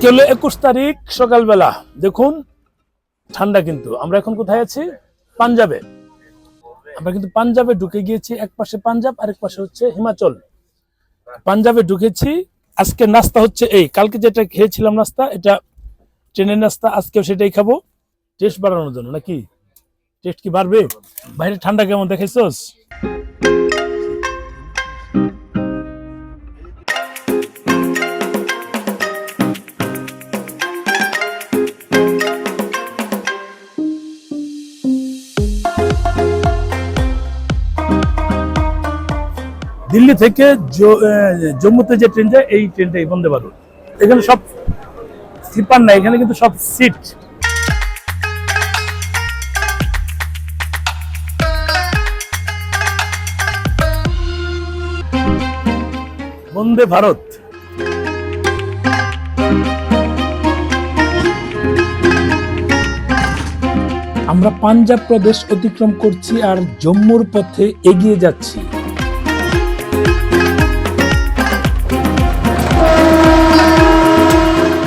আজকে হলো একুশ তারিখ সকালবেলা। দেখুন, ঠান্ডা কিন্তু। আমরা এখন কোথায় আছি? পাঞ্জাবে। আমরা কিন্তু পাঞ্জাবে ঢুকে গিয়েছি, এক পাশে পাঞ্জাব, আরেক পাশে হচ্ছে হিমাচল। পাঞ্জাবে ঢুকেছি, আজকে নাস্তা হচ্ছে এই। কালকে যেটা খেয়েছিলাম নাস্তা, এটা ট্রেনের নাস্তা, আজকেও সেটাই খাব। টেস্ট বাড়ানোর জন্য নাকি? টেস্ট কি বাড়বে? বাইরে ঠান্ডা কেমন দেখাইছস? দিল্লি থেকে জম্মুতে যে ট্রেন যায়, এই ট্রেনটাই বন্দে ভারত। এখানে সব স্লিপার নাই, এখানে কিন্তু সব সিট বন্দে ভারত। আমরা পাঞ্জাব প্রদেশ অতিক্রম করছি আর জম্মুর পথে এগিয়ে যাচ্ছি।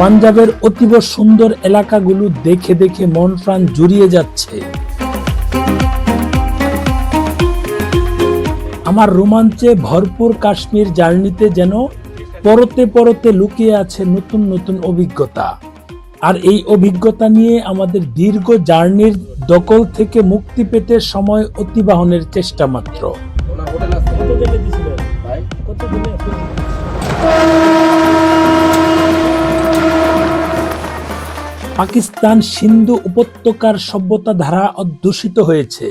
পাঞ্জাবের অতীব সুন্দর এলাকাগুলো দেখে দেখে মন প্রাণ জুড়িয়ে যাচ্ছে। আমার রোমাঞ্চে ভরপুর কাশ্মীর জার্নিতে যেন পরতে পরতে লুকিয়ে আছে নতুন নতুন অভিজ্ঞতা। আর এই অভিজ্ঞতা নিয়ে আমাদের দীর্ঘ জার্নির দখল থেকে মুক্তি পেতে সময় অতিবাহনের চেষ্টা মাত্র। পাকিস্তান সিন্ধু উপত্যকার সভ্যতা ধারা অধ্যুষিত হয়েছে।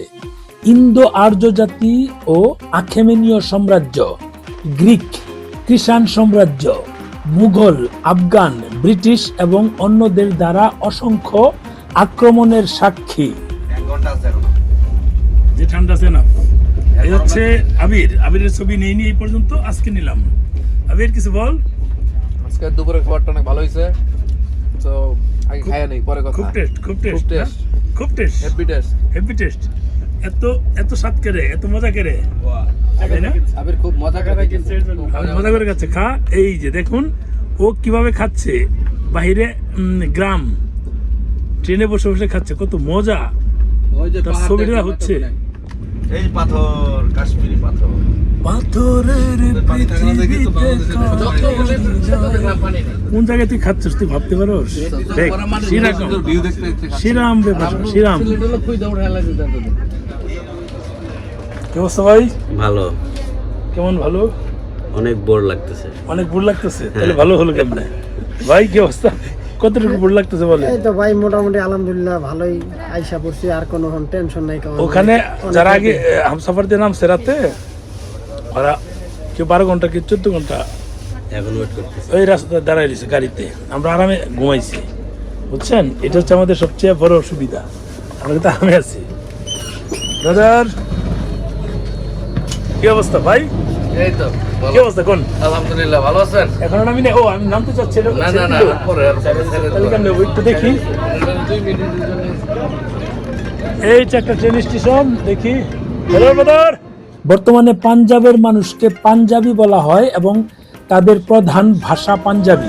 ইন্দো আর্য জাতি ও আখেমেনীয় সাম্রাজ্য গ্রিক কৃষাণ সাম্রাজ্য মুঘল আফগান ব্রিটিশ এবং অন্যদের দ্বারা অসংখ্য আক্রমণের সাক্ষী। যে ঠান্ডা আছে না? এই হচ্ছে আবির। আবিরের ছবি নেই নি এই পর্যন্ত আজকে নিলাম। আবির কিছু বল? আজকে দুপুরে খাবারটা অনেক ভালো হয়েছে। আগে খাইয়া নেই পরে কথা। খুব টেস্ট খুব টেস্ট খুব taste happy taste heavy taste এত এত স্বাদ করে এত মজা করে আবির খুব মজা করে কিনছে মজা করে খাচ্ছে। খা এই যে দেখুন ও কীভাবে খাচ্ছে। বাহিরে উম, গ্রাম ট্রেনে বসে বসে খাচ্ছে। কত মজা। তার ছবিটা হচ্ছে। এই পাথর কাশ্মীরি পাথর। পাথরের। কোন জায়গায় তুই খাচ্ছিস তুই ভাবতে পরে শ্রীরাম। শ্রীরাম। কি অবস্থা ভাই? ভালো। কেমন ভালো? অনেক বোর লাগতেছে। অনেক ভুল লাগতেছে? তাহলে ভালো হলো কেমনে? ভাই কি অবস্থা? কতটুকু বোর লাগতেছে বলে এই তো ভাই মোটামুটি আলহামদুলিল্লাহ ভালোই আইসা পড়ছি আর কোনো টেনশন নাই ওখানে যারা আগে হামসাফার দিয়ে নাম সেরাতে ওরা কেউ বারো ঘণ্টা কেউ চোদ্দ ঘণ্টা। এখন ওয়েট করতেছে। ওই রাস্তায় দাঁড়াই রয়েছে গাড়িতে। আমরা আরামে ঘুমাইছি। বুঝছেন? এটা হচ্ছে আমাদের সবচেয়ে বড় সুবিধা আমরা কিন্তু আরামে আছি। দাদার কি অবস্থা ভাই? এই তো কি অবস্থা কোন? আলহামদুলিল্লাহ ভালো আছেন? এখন আমি ও আমি নামতে চাচ্ছি এটা না না না পরে আর পরে ছেড়ে তাহলে কেন নেব? একটু দেখি। একটা ট্রেন স্টেশন দেখি। হ্যালো বর্তমানে পাঞ্জাবের মানুষকে পাঞ্জাবি বলা হয় এবং তাদের প্রধান ভাষা পাঞ্জাবি।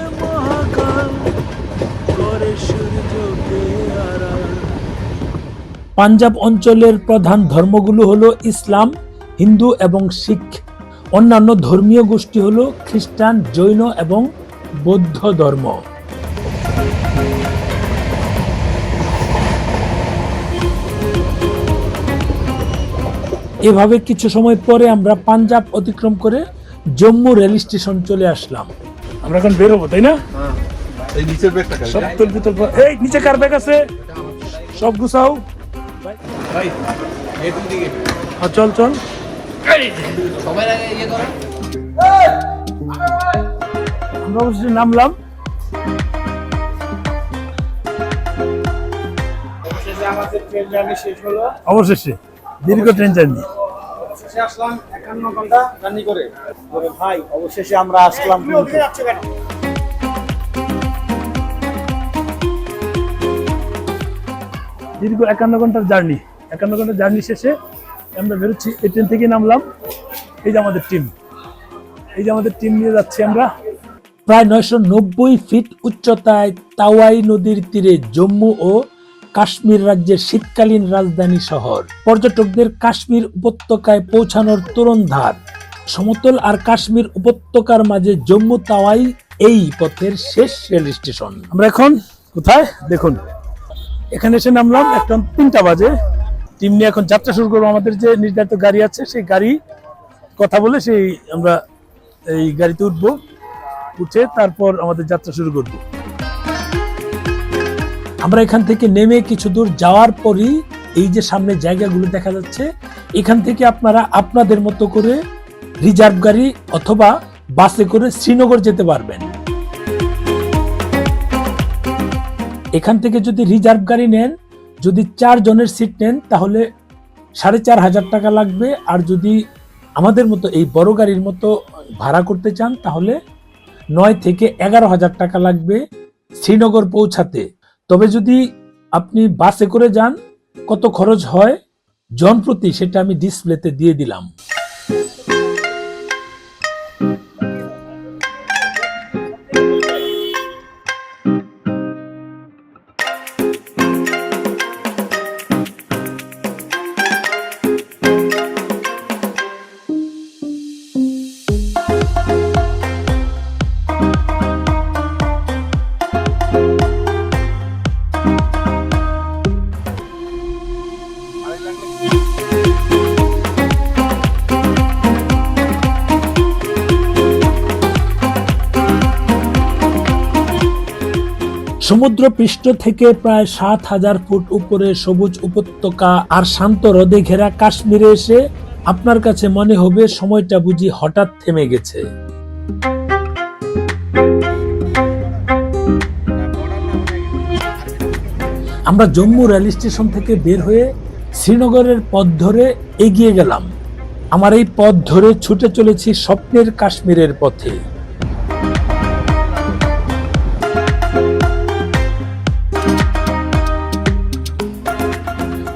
পাঞ্জাব অঞ্চলের প্রধান ধর্মগুলো হলো ইসলাম, হিন্দু এবং শিখ। অন্যান্য ধর্মীয় গোষ্ঠী হলো খ্রিস্টান, জৈন এবং বৌদ্ধ ধর্ম। এভাবে কিছু সময় পরে আমরা পাঞ্জাব অতিক্রম করে জম্মু রেল স্টেশন চলে আসলাম। আমরা এখন বের হব তাই না? এই নিচের ব্যাগটা সব তলবি এই নিচে কার ব্যাগ আছে? সব গুছাও। ভাই চল চল। ইয়ে করো। আমরা অবশ্যই নামলাম। অবশেষে। দীর্ঘ ট্রেন জার্নি আসলাম একান্ন ঘণ্টা জার্নি করে। ভাই অবশেষে আমরা আসলাম দীর্ঘ একান্ন ঘণ্টার জার্নি একান্ন ঘণ্টার জার্নি শেষে আমরা বেরোচ্ছি। এই ট্রেন থেকে নামলাম। এই যে আমাদের টিম এই যে আমাদের টিম নিয়ে যাচ্ছি আমরা। প্রায় নয়শো নব্বই ফিট উচ্চতায় তাওয়াই নদীর তীরে জম্মু ও কাশ্মীর রাজ্যের শীতকালীন রাজধানী শহর। পর্যটকদের কাশ্মীর উপত্যকায় পৌঁছানোর তরুণ ধার। সমতল আর কাশ্মীর উপত্যকার মাঝে জম্মু তাওয়াই এই পথের শেষ রেল স্টেশন। আমরা এখন কোথায়? দেখুন, এখানে এসে নামলাম এখন তিনটা বাজে। টিম নিয়ে এখন যাত্রা শুরু করব। আমাদের যে নির্ধারিত গাড়ি আছে, সেই গাড়ি কথা বলে সেই আমরা এই গাড়িতে উঠবো। উঠে তারপর আমাদের যাত্রা শুরু করব। আমরা এখান থেকে নেমে কিছু দূর যাওয়ার পরই এই যে সামনে জায়গাগুলো দেখা যাচ্ছে, এখান থেকে আপনারা আপনাদের মতো করে রিজার্ভ গাড়ি অথবা বাসে করে শ্রীনগর যেতে পারবেন। এখান থেকে যদি রিজার্ভ গাড়ি নেন, যদি চার জনের সিট নেন, তাহলে সাড়ে চার হাজার টাকা লাগবে। আর যদি আমাদের মতো এই বড় গাড়ির মতো ভাড়া করতে চান, তাহলে নয় থেকে এগারো হাজার টাকা লাগবে শ্রীনগর পৌঁছাতে। তবে যদি আপনি বাসে করে যান, কত খরচ হয়? জনপ্রতি সেটা আমি ডিসপ্লেতে দিয়ে দিলাম। সমুদ্র পৃষ্ঠ থেকে প্রায় সাত হাজার ফুট উপরে সবুজ উপত্যকা আর শান্ত হ্রদে ঘেরা কাশ্মীরে এসে আপনার কাছে মনে হবে সময়টা বুঝি হঠাৎ থেমে গেছে। আমরা জম্মু রেল স্টেশন থেকে বের হয়ে শ্রীনগরের পথ ধরে এগিয়ে গেলাম। আমার এই পথ ধরে ছুটে চলেছি স্বপ্নের কাশ্মীরের পথে।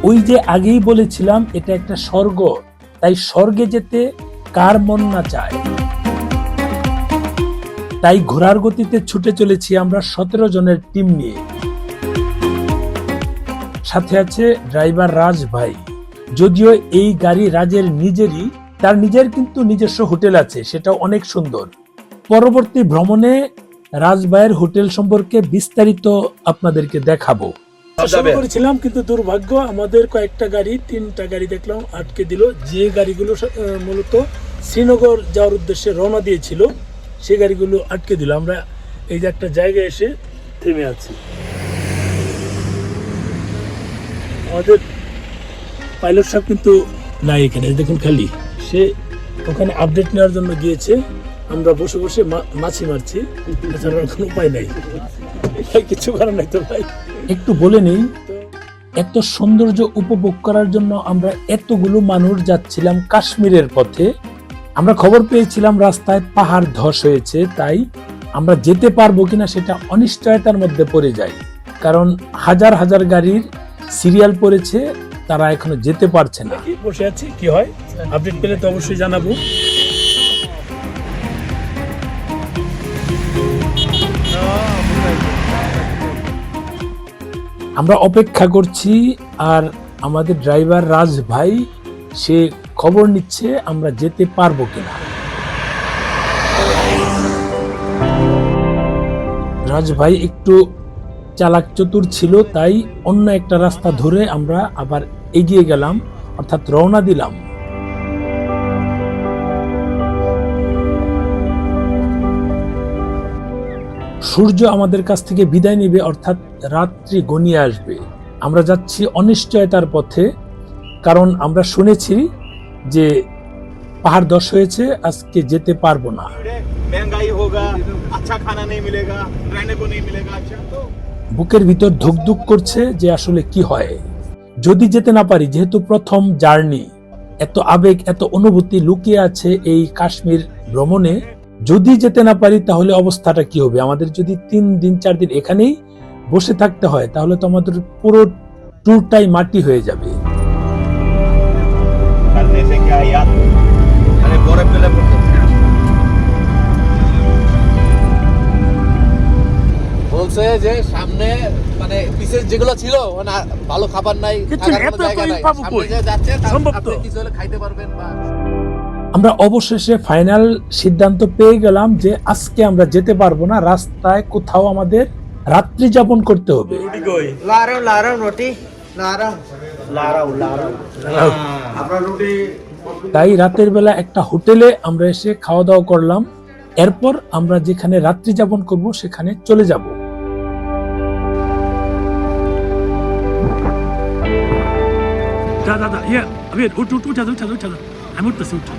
ওই যে আগেই বলেছিলাম, এটা একটা স্বর্গ। তাই স্বর্গে যেতে কার মন না চায়? তাই ঘোড়ার গতিতে ছুটে চলেছি আমরা সতেরো জনের টিম নিয়ে। সাথে আছে ড্রাইভার রাজ ভাই। যদিও এই গাড়ি রাজের নিজেরই, তার নিজের কিন্তু নিজস্ব হোটেল আছে সেটা অনেক সুন্দর। পরবর্তী ভ্রমণে রাজ ভাইয়ের হোটেল সম্পর্কে বিস্তারিত আপনাদেরকে দেখাবো। শুরু করেছিলাম কিন্তু দুর্ভাগ্য আমাদের কয়েকটা গাড়ি তিনটা গাড়ি দেখলাম আটকে দিল। যে গাড়িগুলো মূলত শ্রীনগর যাওয়ার উদ্দেশ্যে রওনা দিয়েছিল সেই গাড়িগুলো আটকে দিল। আমরা এই যে একটা জায়গায় এসে থেমে আছি। আমাদের পাইলট সাহেব কিন্তু নাই এখানে। দেখুন খালি সে ওখানে আপডেট নেওয়ার জন্য গিয়েছে। আমরা বসে বসে মাছি মারছি। এছাড়া কোনো উপায় নাই। কিছু করার নাই তো ভাই। একটু বলে নেই, এত সৌন্দর্য উপভোগ করার জন্য আমরা এতগুলো মানুষ যাচ্ছিলাম কাশ্মীরের পথে। আমরা খবর পেয়েছিলাম রাস্তায় পাহাড় ধস হয়েছে, তাই আমরা যেতে পারব কিনা সেটা অনিশ্চয়তার মধ্যে পড়ে যায়। কারণ হাজার হাজার গাড়ির সিরিয়াল পড়েছে, তারা এখনও যেতে পারছে না। বসে আছি, কি হয়? আপডেট পেলে তো অবশ্যই জানাব। আমরা অপেক্ষা করছি আর আমাদের ড্রাইভার রাজ ভাই, সে খবর নিচ্ছে আমরা যেতে পারব কিনা। রাজ ভাই একটু চালাক চতুর ছিল, তাই অন্য একটা রাস্তা ধরে আমরা আবার এগিয়ে গেলাম, অর্থাৎ রওনা দিলাম। সূর্য আমাদের কাছ থেকে বিদায় নিবে অর্থাৎ রাত্রি গনিয়ে আসবে। আমরা যাচ্ছি অনিশ্চয়তার পথে কারণ আমরা শুনেছি যে পাহাড় দশ হয়েছে আজকে যেতে পারব না। বুকের ভিতর ধুকধুক করছে যে আসলে কি হয়। যদি যেতে না পারি যেহেতু প্রথম জার্নি এত আবেগ এত অনুভূতি লুকিয়ে আছে এই কাশ্মীর ভ্রমণে যদি যেতে না পারি তাহলে অবস্থাটা কি হবে? আমাদের যদি তিন দিন চার দিন এখানেই বসে থাকতে হয় তাহলে তো আমাদের পুরো টুরটাই মাটি হয়ে যাবে। যে সামনে মানে বিশেষ যেগুলো ছিল মানে ভালো খাবার নাই আমরা অবশেষে ফাইনাল সিদ্ধান্ত পেয়ে গেলাম যে আজকে আমরা যেতে পারব না রাস্তায় কোথাও আমাদের রাত্রি যাপন করতে হবে। রুটি তাই রাতের বেলা একটা হোটেলে আমরা এসে খাওয়া দাওয়া করলাম। এরপর আমরা যেখানে রাত্রি যাপন করব সেখানে চলে যাব। দাদা দাদা ইয়ে আবির উঠ উঠ উঠা উঠা উঠা আমি উঠতেছি উঠা।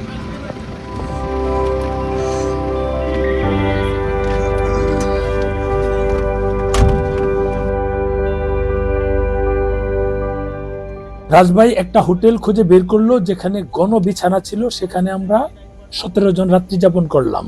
রাজভাই একটা হোটেল খুঁজে বের করল, যেখানে গণ বিছানা ছিল, সেখানে আমরা সতেরো জন রাত্রি যাপন করলাম।